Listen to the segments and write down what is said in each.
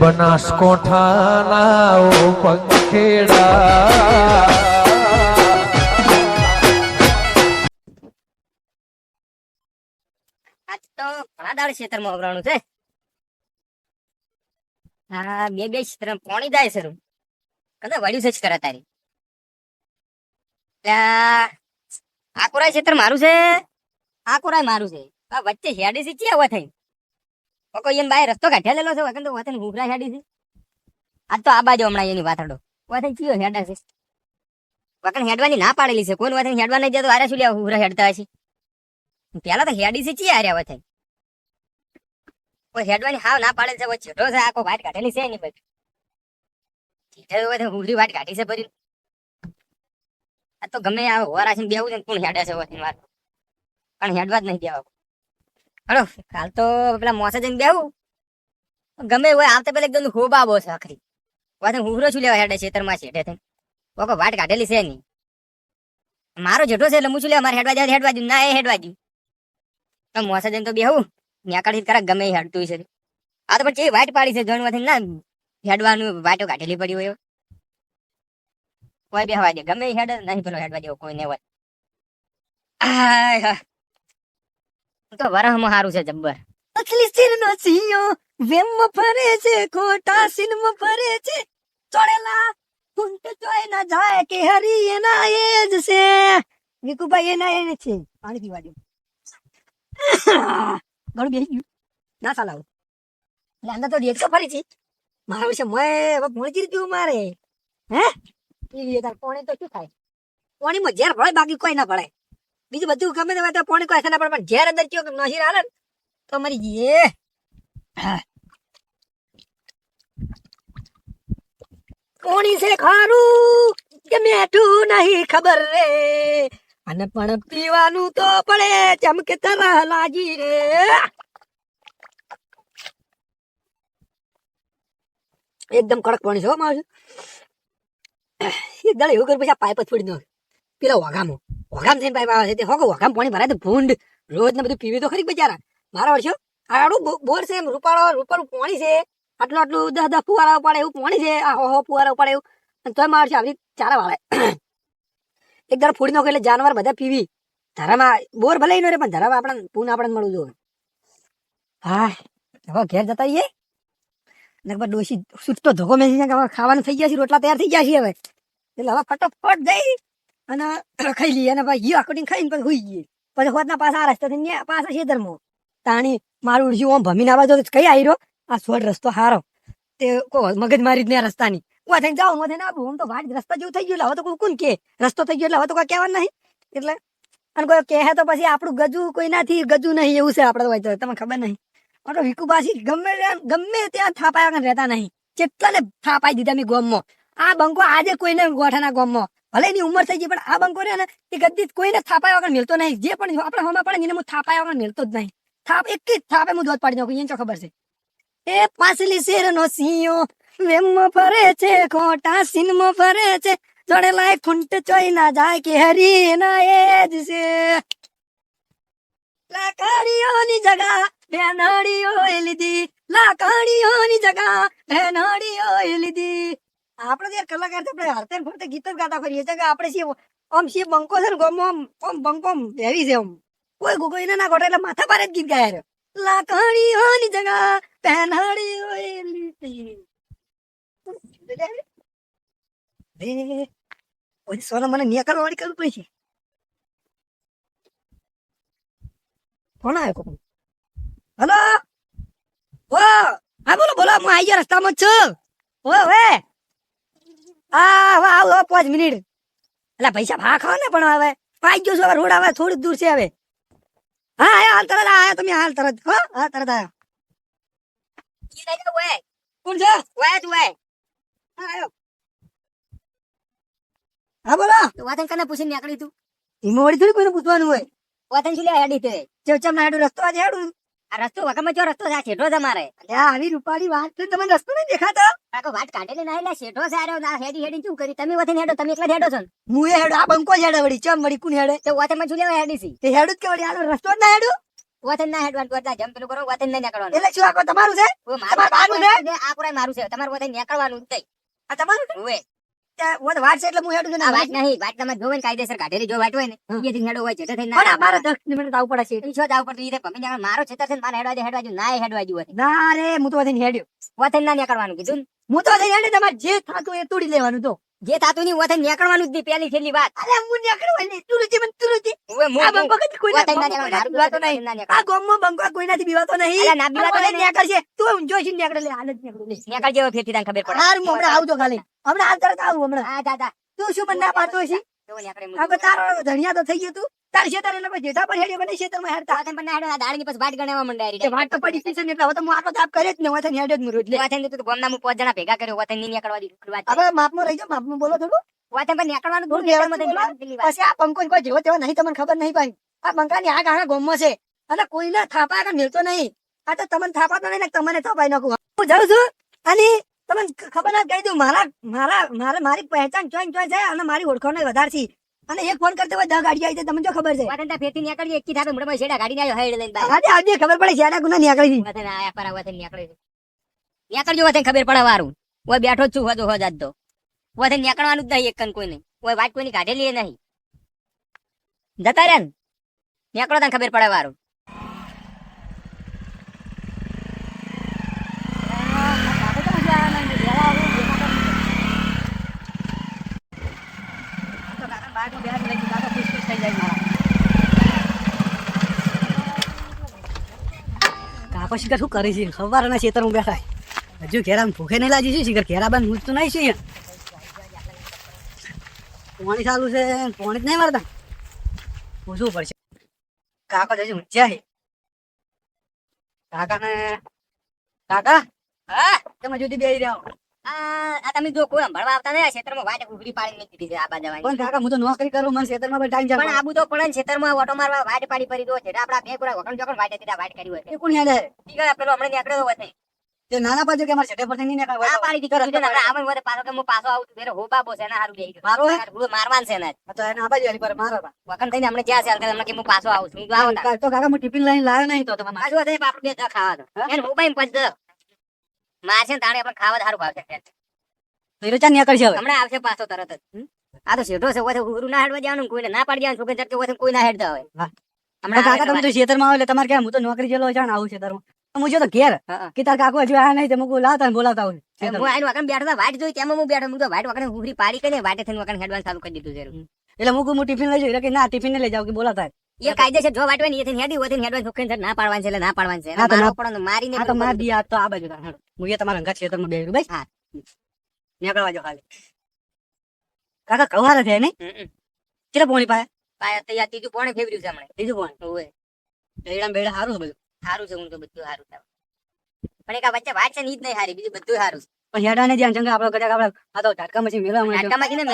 બનાસકોઠાના પંખેડા ઘણા છે. હા, બે બે ક્ષેત્ર પોણી જાય સર કદા વડ્યું છે કરે તારી. આ કોરાય ક્ષેત્ર મારું છે. આ કોરાય મારું છે. વચ્ચે હેડી છે ચિયા હોય થઈ કોઈ એને બાય રસ્તો કાઢ્યા લેલો છે, વખત તો વાતન ભૂખરા હેડી છે. આજ તો આ બાજુ હમણાં એની વાથડો. વતન ચિયો હેડા છે? વખત હેડવાની ના પાડેલી છે, કોણ વતન હેડવા નહીં જતો આરે શું લ્યા ઘૂઘરા હેડતા હશે. પેલા તો હેડી છે, ચી આર્યા વથે કોઈ હેડવાની હાવ ના પાડે છે, કોઈ છેટો છે આખો વાટ કાઢેલી છે એની પછી ચીઠે તો ભૂખરી વાટ કાઢી છે ભરી આ તો ગમે આવે હોરા છે બેવું છે કોણ હેડે છે વાત પણ હેડવા જ નહીં દેવા હલો કાલ તો પેલા મોસે જઈને બેવું ગમે હોય આવતા પેલા એકદમ ખૂબ આવો છે આખરી. વાતે હુંગરો છું લેવા હેડે છેતરમાં છેટે થઈ કોકો વાટ કાઢેલી છે નહીં મારો જેઠો છે એટલે હું છું લેવા, મારે હેડવા જાય, હેડવા દઉં ના, એ હેડવા દઉં તો મોસે જઈને તો બેહું. નેકાળી કરા ગમે એ હેડતું છે આ તો પણ કેવી વાટ પાડી છે જોણમાંથી ના હેડવાનું વાટો કાઢેલી પડી હોય કોઈ બેહવા દે, ગમે હેડ, નહીં પેલો હેડવા દેવો કોઈ નહીં હોય હા. તો વરહમાં સારું છે જબ્બર. અખલી સિરનો સિયો વેમ ફરે છે, ખોટા સિનમ ફરે છે. ચોડેલા કુંટ ચોય ના જાય કે હરી એના એ જ છે. વિકુભાઈ એના એ છે. પાણી પીવા દે. ઘણું બેસી ગયું. ના સાલાવ એટલે અંદર તો તો ફરી છે. મારું છે મેં હવે ભૂણી ચીરી પીવું મારે હે? એ તાર પોણી તો શું થાય? પોણીમાં ઝેર ભળે, બાકી કોઈ ના ભળે. બીજું બધું ગમે તે હોય તો પોણી કોઈ ના પણ ઘેર અંદર કયો કે હાલે તો મરી જઈએ. કોણી છે ખારું, કે મેઠું નહીં ખબર રે. અને પણ પીવાનું તો પડે, ચમકે તરહ લાગી રે. એકદમ કડક પાણી છે મારું એક દાડે એવું કર્યું પછી પાઇપ જ ફોડી દો પેલા વઘામો વઘામ થઈને પાઇપ આવે છે તે હોકો વઘામ પાણી ભરાય તો ભૂંડ. રોજ ને બધું પીવી તો ખરી બચારા. મારા વર્ષો આડું બોર છે, એમ રૂપાળો, રૂપાળું પાણી છે. આટલું આટલું દસ દસ ફુવારા પડે એવું પાણી છે. આ હો ફુવારા પડે એવું. અને તોય મારે છે આવી ચારા વાળે. એક દર ફોડી નાખો એટલે જાનવર બધા પીવી. ધરામાં બોર ભલે નો રે પણ ધરામાં આપણને પૂન આપણને મળવું જોઈએ. હા હવે ઘેર જતા રહીએ? નકર ડોસી છૂટતો ધોકો મેસી ખાવાનું થઈ ગયા છે, રોટલા તૈયાર થઈ ગયા છે હવે. એટલે હવે ફટોફટ જઈ. અને ખાઈ લઈએ અને ભાઈ હીરા કટીને ખાઈને પછી હોઈ ગઈ પછી હોતના પાછા આ રસ્તા થી પાછા ખેતરમાં. તાણી મારું ઉડશી ઓમ ભમીને આવવા જો કઈ આવી આ સોડ રસ્તો હારો. તે કો મગજ મારી જ ને રસ્તાની. હું થઈને જાઉં હું થઈને આવું. આમ તો વાટ રસ્તા જેવું થઈ ગયું. એટલે હવે તો કોઈ કોણ કે? રસ્તો થઈ ગયો એટલે હવે તો કોઈ કહેવાનું નહીં. એટલે અને કોઈ કહે તો પછી આપણું ગજુ કોઈ નાથી, ગજુ નહીં એવું છે આપણે હોય તો. તમને ખબર નહીં. તો વિકુ પાછી ગમે ગમે ત્યાં થાપાયા રહેતા નહીં. કેટલાને થાપાઈ દીધા મેં ગોમમાં. આ બંકો આજે કોઈને ગોઠાના ગોમમાં. ભલે એની ઉંમર થઈ ગઈ, પણ આ બંકો ને, એ ગદ્દી કોઈને થાપાયા વગર મિલતો નહીં. જે પણ આપણે હોમાં પડે એને હું થાપાયા વગર મિલતો જ નહીં. થાપ, એક જ થાપે હું દોધ પાડી નાખું એને શું ખબર છે. એ પાસલી શેર નો સિંહો, વેમમાં ફરે છે, ખોટા સિનમાં ફરે છે. ચડેલા ખૂંટ ચોઈ ના જાય કે હરી ના એ જ છે. લાકડીઓની જગા ભેનડીઓએ લીધી. લાકડીઓની જગા ભેનડીઓએ લીધી. આપણે જે કલાકાર છે, આપણે હરતે ફરતે ગીત જ ગાતા ફરીએ છીએ. કે આપણે છીએ આમ છીએ બંકો છે ને, ગોમ આમ આમ બંકો આમ હેવી છે આમ. કોઈ ગોગો એને ના ગોઠે એટલે માથા પારે જ ગીત ગાય રહ્યો લાકડીઓની જગા, પહેનાડી હોય લીટી. ઓય સોના મને નિયા વાળી કરવું પડશે કોણ આવ્યો કોણ હલો? હા બોલો બોલો, હું આવી ગયો રસ્તામાં છું. ઓ હવે હા હવે આવો પાંચ મિનિટ. એટલે પૈસા ભા ખાવ ને પણ હવે? પાઈ ગયો છું હવે રોડ આવે થોડી દૂર છે હવે. હા આયા હાલ તરત આયા તમે હાલ તરત. હો હા તરત આયા. તો કોણ છે? જ હોય હા આયો. હા બોલો. વાતન કને પૂછીને નીકળી તું. ઈમો વળી થોડી કોઈને પૂછવાનું હોય? વાતન શું લે હેડી તે. ચેવચમ ના હેડું રસ્તો આજે હેડું. આ રસ્તો વગરમાં જો રસ્તો છે શેઠો તમારે આવી રૂપાળી વાત છે તમને રસ્તો નહીં દેખાતો? આખો વાત કાઢેલી ના એટલે શેઠો સારો ના હેડી હેડી શું કરી? તમે વથીને હેડો તમે એકલા હેડો છો હું એ હેડો આ બંકો જ હેડે વળી. ચમ વળી કુન હેડે? તો વાતે માં લેવા હેડી સી તે હેડું જ કે વળી? આનો રસ્તો જ ના હેડું? વતન ના હેડવાનું કરતા જમ પેલું કરો વતન ના નીકળવાનું. એટલે શું આ તમારું છે? મારું છે? આ પુરાય મારું છે. તમારે વતન નીકળવાનું જ નહીં. આ તમારું છે? ત્યાં તો છે એટલે હું હેડું છું નહીં વાત તમારે જોવે કાયદેસર કાઢેલી જો વાત હોય ને એ હેડો હોય જેઠે થઈને પણ ના અમારે દસ મિનિટ આવું પડે છે. ઈ છો જાવ ઈ ભમી મારો છેતર છે મારે હેડવા દે હેડવા ના હેડવા દે ના રે હું તો હેડ્યો. ના નીકળવાનું કીધું. હું તો હેડ્યો તમારે જે થતું એ તોડી લેવાનું તો જે થાતું નહીં વતન નીકળવાનું જ નહીં પેલી છેલ્લી વાત. અરે હું નીકળવા નહીં તુરુચી મને તુરુચી ઓવે આ બંકો કદી વતન ના નીકળવાનું. બીવાતો નહીં. આ નીકળવાનું. ગામમાં બંકો કોઈનાથી બીવાતો નહીં. અરે ના બીવાતો નહીં. નીકળશે? તું ઊંચો છે નીકળે લે હાલ જ નીકળે નીકળ જેવો ફેરથી તને ખબર પડે. હાર હું હમણાં આવજો ખાલી. હમણાં હાલ તરત આવું હમણાં. હા દાદા તું શું મને ના પાડતો હશે કેવો નીકળે મું. આ તો તારો ધણિયા તો થઈ ગયો તું. તાર શેતર એટલે કોઈ જેઠા પર હેડ્યો બને શેતરમાં હેડતા વતન પર હેડો આ દાડાની પછી વાટ ગણાવવા મંડાય એ વાત તો પડી છે એટલે હવે તો હું આટલો તાપ કરે જ ને હેડ્યો જ તું ગામના પાંચ જણા ભેગા કર્યો ની નીકળવા દીધું બોલો થોડું. નીકળવાનું. પછી આ પંકો કોઈ જેવો તેવો નહીં તમને ખબર નહીં ભાઈ આ ગાણા ગોમમાં છે. અને કોઈને થાપા આગળ મિલતો નહીં. આ તો તમને થાપાતો નહીં તમને થાપાઈ નાખું. હું જાઉં છું. અને તમને ખબર ના કહી દઉં મારા મારા મારે મારી પહેચાન ચોઈન ચોઈન છે અને મારી ઓળખાણ વધારે છે અને એક ફોન કરતો હોય દસ ગાડી આવી તમને જો ખબર છે વતન ત્યાં ફેરથી નીકળી એકી થાપે મુડમાં શેડા ગાડી આવ્યો, હેડ લઈને બહાર. આજે આજે ખબર પડે શેડા ગુના નીકળી છે વતન આયા પર વતન નીકળી છે. નીકળજો વતન ખબર પડે વારું ઓય બેઠો જ છું હોજો હો આજ તો વતન નીકળવાનું જ નહીં એક કન કોઈ નહીં ઓય વાત કોઈની કાઢેલી નહીં જતા રહ્યા ને નીકળો તને ખબર પડે વારું કાકો શિકાર શું કરે છે? ખબર ના ખેતરમાં બેઠા હજુ ઘેરા ભૂખે નહીં લાગી છે, શિખર ઘેરા બાન હું નહીં છે પાણી ચાલુ છે, પાણી જ નહીં મારતા પૂછવું પડશે. કાકા જજુ ઊંચ્યા છે. કાકા ને કાકા? હા, તમે જુદી બેસી રહ્યા હો. આ તમે જો કોઈ સંભાળવા આવતા નહીં આ ક્ષેત્રમાં વાટ ઉઘડી પાડીને મૂકી દીધી છે આ બાજુ પણ કાકા હું તો નોકરી કરું મને ખેતરમાં પણ ટાઈમ પણ આબુ તો પડે ક્ષેત્રમાં ઓટો મારવા વાટ પાડી પડી દો છે. આપડા બે પૂરા વખણ ચોકણ વાટ હતી વાટ કરી હોય એ કોણ યાદ ઠીક છે પેલો હમણાં નીકળ્યો હોય તે નાના પાછો કે અમારે છેટે પરથી નહીં નીકળવા. આ પાડી દીધી કીધું ને આપણે આવું. પાછો કે હું પાછો આવું છું ત્યારે હો બાબો છે એના હારું બેહી મારો? મારવાન છે ને તો એને આ બાજુ પર મારો વખણ થઈને હમણાં જ્યાં છે હાલ હમણાં કે હું પાછો આવું છું. તો કાકા હું ટિફિન લઈને લાવ્યો નહીં તો તમે પાછું આપણે બે ખાવા દો. એને પછી મારશે ને તાણે પણ ખાવા સારું ભાવશે વિરોચા નીકળશે હવે. હમણાં આવશે પાછો તરત જ? આ તો શેઠો છે ઓછે ગુરુ ના હેડવા જવાનું કોઈને ના પાડી જવાનું છોકરી તરકે કોઈ ના હેડતા હોય. હમણાં કાકા તમે તો ખેતરમાં આવો એટલે તમારે કેમ હું તો નોકરી જેલો છે ને આવું છે તારું. હું જો તો ઘેર કે તાર કાકો હજુ આયા નહીં તે મુકુ લાવતા ને બોલાવતા હોય હું આઈને વાકણ બેઠો હતો, વાટ જોઈ તેમાં હું બેઠો હું તો વાટ વાકણ ઉઘરી પાડી કરીને વાટે થઈને વાકણ હેડવાનું ચાલુ કરી દીધું છે. એટલે મુકુ હું ટિફિન લઈ જઉં. કે ના ટિફિન ને લઈ જાવ કે બોલાવતા એ કાયદેસર જો વાટવાની એ થઈને હેડી હોય થઈને હેડવાનું ના પાડવાનું છે એટલે ના પાડવાનું છે. એને હા, તો ના- મારવો પડે મારીને હા તો માર દી આ તો આ બાજુ તાર હું એ તમારા અંગત ખેતરમાં બેહી ભાઈ હા. નીકળવા જો ખાલી. કાકા કવારા છે નહીં? હમ, હમ. કેટલા પોણી પાયા? પાયા તો ત્રીજું પોણે ફેવર્યું છે હમણાં. બીજું પોણી? ઓવે. બેડા બેડા સારું છે બધું? સારું છે હું તો બધું સારું છે. પણ એક આ વચ્ચે વાત છે ને ઈ જ નહીં હારી બીજું બધું સારું છે. પણ હેડા ને જ્યાં જંગલ આપડે કદાચ આપડે આ તો ઝાટકા મેળવા મળે નાટકામાં કીને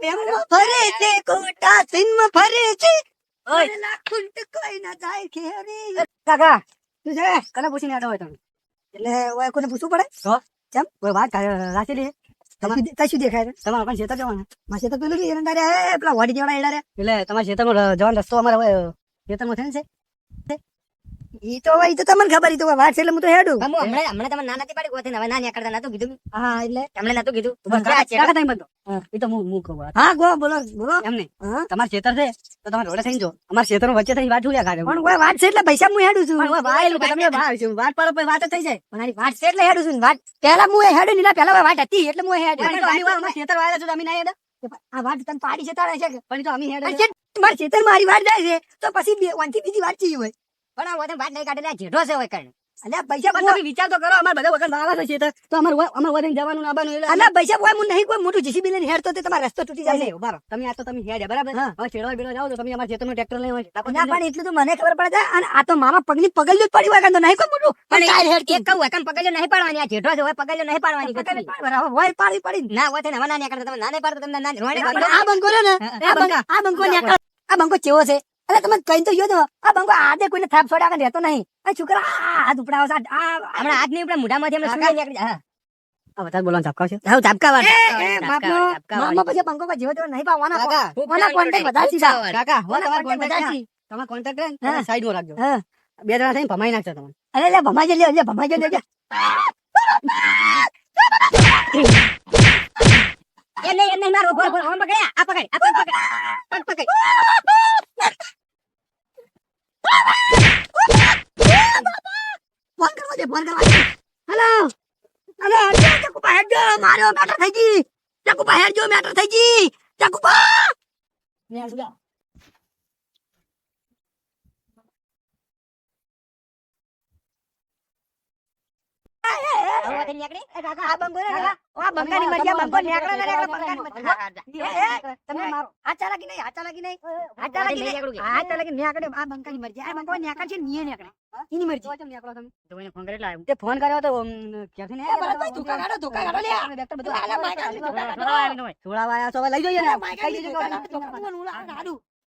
મેલા ફરે છે કોટા સિનમાં ફરે છે. ઓય. મને ના જાય ખેરી. કાકા તું છે કને પૂછીને આડો હોય તમે એટલે ઓય કોને પૂછવું પડે? તો કેમ? કોઈ વાત કા- લે? તમારે શું દેખાય તમારે પણ ખેતર જવાના મારે ખેતર પેલું નહીં એના તારે એ પેલા વાડી જેવડા એડા રે. એટલે તમારા ખેતરમાં જવાનો રસ્તો અમારે ખેતરમાં થાય છે. ઈ તો હવે ઈ તો તમને ખબર ઈ તો વાત છે એટલે હું તો હેડું. હમણાં હમણાં તમે ના નથી પાડી ગોતે હવે ના નીકળતા નતું કીધું. હા એટલે? હમણાં તો કીધું બસ? કાકા તમે બંધો. ઈ તો હું હું કહું હા ગો બોલો બોલો. એમને? તમાર ખેતર છે? તો તમારે રોડે થઈને જો. અમાર ખેતર વચ્ચે થઈ વાત જોયા કાઢે પણ કોઈ વાત છે એટલે પૈસા હું હેડું છું. પણ ઓય વાત એટલે તમે બહાર છો. વાત પર વાત થઈ જાય. પણ આની વાત છે એટલે હેડું છું વાત પહેલા હું હેડું નહીં પહેલા વાત હતી એટલે હું હેડું. અમે ખેતર વાળા છું અમે ના હેડા. આ વાત તને પાડી છે તારે છે પણ તો અમે હેડ મારી ખેતર મારી વાત જાય છે તો પછી બે બીજી વાત ચી હોય. પણ આ વાત નહીં કાઢે જેઠો છે હોય કણ અલ્યા પૈસા પણ તમે વિચાર તો કરો અમારે બધા વખત વાવા છે તો. અમારે અમારે વધીને જવાનું ને આવવાનું એટલે અને પૈસા કોઈ હું નહીં કોઈ મોટું જીસીબી લઈને હેડતો તે તમારો રસ્તો તૂટી જાય. નહીં, બરાબર તમે આ તો તમે હેડ્યા બરાબર? હવે છેડવા બેડવા જાવ તો તમે અમારા ખેતરનું ટ્રેક્ટર લઈને હોય. ના પણ એટલું તો મને ખબર પડે અને આ તો મારા પગની પગલ જ પડી હોય તો નહીં કોઈ મોટું. પણ ટાયર હેડ કે કહું એકમ પગલ્યો નહીં પાડવાની આ જેઠો છે હોય પગલ્યો નહીં પાડવાની. હોય પાડી પડી ના હોય તેને ના નીકળતા તમે ના નહીં પાડતો તમને ના આ બંકો ને? આ બંકો આ બંકો નીકળે. આ બંકો ચેવો છે? અરે તમે કઈ તો યો તો. આ બંગો આદે કોઈને થાપ છોડ્યા કે રહેતો નહીં. આ છોકરા આ હાથ ઉપડાવો છે આ આ- હમણાં હાથ નહીં ઉપડા મોઢામાંથી હમણાં. સુઈ નીકળી જાય. આ વધારે બોલવાનું ઝાપકા છે? હા હવે ઝાપકા વાળ. એ, એ, ઝાપકા બાપનો, વાળ, ઝાપકા વાળ. મામા પછી બંકો પર જેવો તેવો નહીં પાવાના કાકા, કોન્ટેક્ટ બધા સીધા કાકા, કાકા હો મને કોન્ટેક્ટ બધા બધા તમારે કોન્ટેક્ટ રહે સાઈડમાં રાખજો. હા. બે જણા થઈને ભમાઈ નાખજો તમે અરે લે ભમાઈ લે ભમાઈ લે એ નહીં મારો પકડ્યા. આ પકડ આ પકડ પકડ પકડ ફોન કરવા દે ફોન કરવા દે હેલો હેલો અરે ચકુપા હેડ જો મારો મેટર થઈ ગઈ. ચાકુ હેડ જો મેટર થઈ ગઈ. ચકુપા ને આ સુગા આ બંકો ને આ બંકાની મરજી આ બંકો ને નેકળે બંકાની મરજી તમે મારો આ ચાલાકી નહીં આ ચાલાકી નહીં આ ચાલાકી નહીં આ ચાલાકી નેકળે આ બંકાની મરજી આ બંકો નેકળ છે નીએ નેકળે એની મરજી કેમ નેકળો તમે તે ફોન કર્યો તો ક્યાંથી ને ધોકા કાઢો ધોકા કાઢો લે વેક્ટર બધું આલા માઈક થોડા વાયા તો લઈ જોઈએ ને કઈ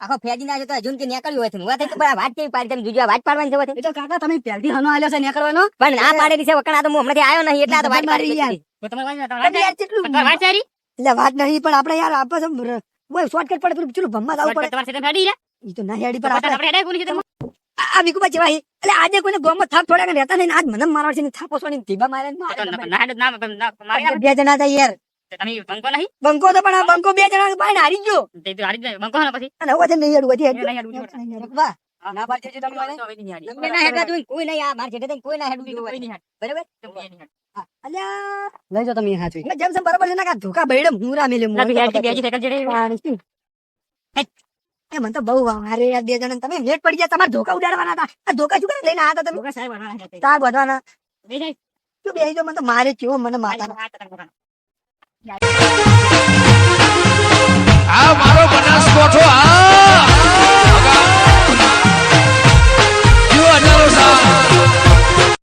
આખો ફેજી ના તો હજુ કે નીકળ્યું હોય તમે વાત તો પણ વાત કેવી પાડી? તમે જોજો વાત પાડવાની છે એટલે કાકા તમે પહેલથી હનો આલ્યો છે નીકળવાનો? પણ ના પાડેલી છે વકણ આ તો હું હમણાંથી આવ્યો નહીં એટલે આ તો વાત મારી પાડી યાર. એટલે વાત નહીં પણ આપણે યાર આપણે ઓય શોર્ટકટ પડે પેલું ચલો ભમવા જવું પડે. ઈ તો ના હેડી પર આપણે આ આ વિકુબા જેવા હી. એટલે આજે કોઈને ગોમમાં થાપ થોડા રહેતા નહીં આજ મને મારવા છે ને થાપો સોની ધીબા મારે ને મારે. બે જણા હતા યાર. બંકો તો પણ બંકો બે જણા ભાઈ હારી ગયો. અને હવે છે નહીં. ના પાડજે છે તમે તમને ના હેડવા દઉં, કોઈ નહીં આ માર જેઠે થઈને કોઈ ના હેડવું જોઈએ. હોય. બરાબર? અલ્યા. લઈ જાઓ તમે હાથ જેમ છે બરાબર છે ને કાં ધોકા ભેડે મુરા મેલે પાણી એ મને તો બહુ યાર બે જણા તમે લેટ પડી ગયા. તમારે ધોકા ઉડાડવાના હતા. આ ધોકા શું લઈને આવ્યા હતા તમે? તાર બધવાના શું બે જો મને તો મારે કેવો મને માતા આ મારો બનાસકોઠો આ!